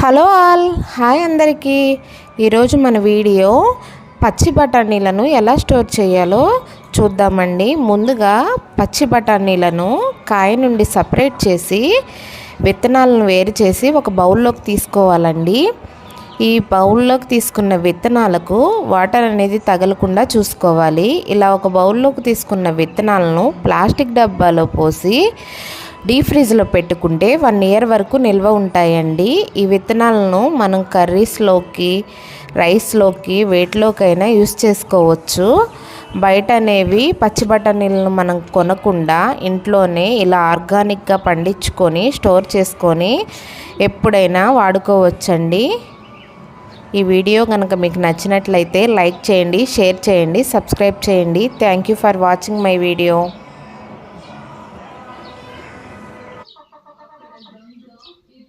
Hello all hi అందరికీ. ఈరోజు మన వీడియో పచ్చి బఠానీలను ఎలా స్టోర్ చేయాలో చూద్దామండి. ముందుగా పచ్చి బఠానీలను కాయ నుండి సపరేట్ చేసి విత్తనాలను వేరు చేసి ఒక బౌల్లోకి తీసుకోవాలండి. ఈ బౌల్లోకి తీసుకున్న విత్తనాలకు వాటర్ అనేది తగలకుండా చూసుకోవాలి. ఇలా ఒక బౌల్లోకి తీసుకున్న విత్తనాలను ప్లాస్టిక్ డబ్బాలో పోసి డీప్ ఫ్రిడ్జ్లో పెట్టుకుంటే వన్ ఇయర్ వరకు నిల్వ ఉంటాయండి. ఈ విత్తనాలను మనం కర్రీస్లోకి రైస్లోకి వేటిలోకైనా యూస్ చేసుకోవచ్చు. బయట అనేవి పచ్చి బఠానీలను మనం కొనకుండా ఇంట్లోనే ఇలా ఆర్గానిక్గా పండించుకొని స్టోర్ చేసుకొని ఎప్పుడైనా వాడుకోవచ్చండి. ఈ వీడియో కనుక మీకు నచ్చినట్లయితే లైక్ చేయండి షేర్ చేయండి సబ్స్క్రైబ్ చేయండి. Thank you for watching my video. Yeah.